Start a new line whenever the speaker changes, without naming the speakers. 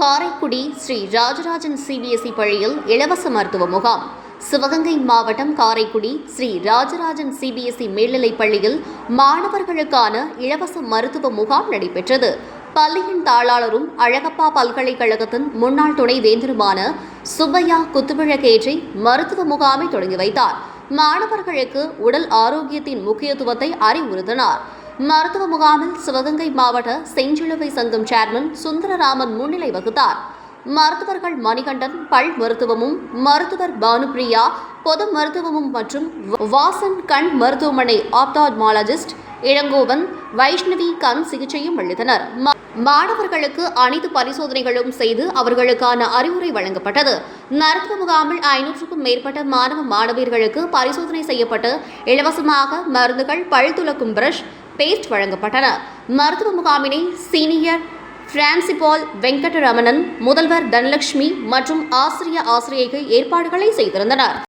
Karaikudi Sri Rajarajan CBSE பள்ளியில் இலவச மருத்துவ முகாம். சிவகங்கை மாவட்டம் காரைக்குடி ஸ்ரீ ராஜராஜன் சிபிஎஸ்இ மேல்நிலைப் பள்ளியில் மாணவர்களுக்கான இலவச மருத்துவ முகாம் நடைபெற்றது. பள்ளியின் தாளாளரும் அழகப்பா பல்கலைக்கழகத்தின் முன்னாள் துணை வேந்தருமான சுப்பையா குத்துவிளக்கேற்றி மருத்துவ முகாமை தொடங்கி வைத்தார். மாணவர்களுக்கு உடல் ஆரோக்கியத்தின் முக்கியத்துவத்தை அறிவுறுத்தினார். மருத்துவ முகாமில் சிவகங்கை மாவட்ட செஞ்சிலுவை சங்கம் சேர்மன் சுந்தரராமன் முன்னிலை வகுத்தார். மருத்துவர்கள் மணிகண்டன் பல் மருத்துவமும் மருத்துவர் பானுபிரியா பொது மருத்துவமும் மற்றும் வாசன் கண் மருத்துவமனை ஆப்தாட்மாலஜிஸ்ட் இளங்கோவன் வைஷ்ணவி கண் சிகிச்சையும் அளித்தனர். மாணவர்களுக்கு அனைத்து பரிசோதனைகளும் செய்து அவர்களுக்கான அறிவுரை வழங்கப்பட்டது. மருத்துவ முகாமில் ஐநூற்றுக்கும் மேற்பட்ட மாணவ மாணவியர்களுக்கு பரிசோதனை செய்யப்பட்டு இலவசமாக மருந்துகள் பல் பிரஷ் பேஸ்ட் வழங்கப்பட்டன. மருத்துவ முகாமினை சீனியர் பிரான்சிபால் வெங்கடரமணன் முதல்வர் தனலட்சுமி மற்றும் ஆசிரிய ஆசிரியைகள் ஏற்பாடுகளை செய்திருந்தனர்.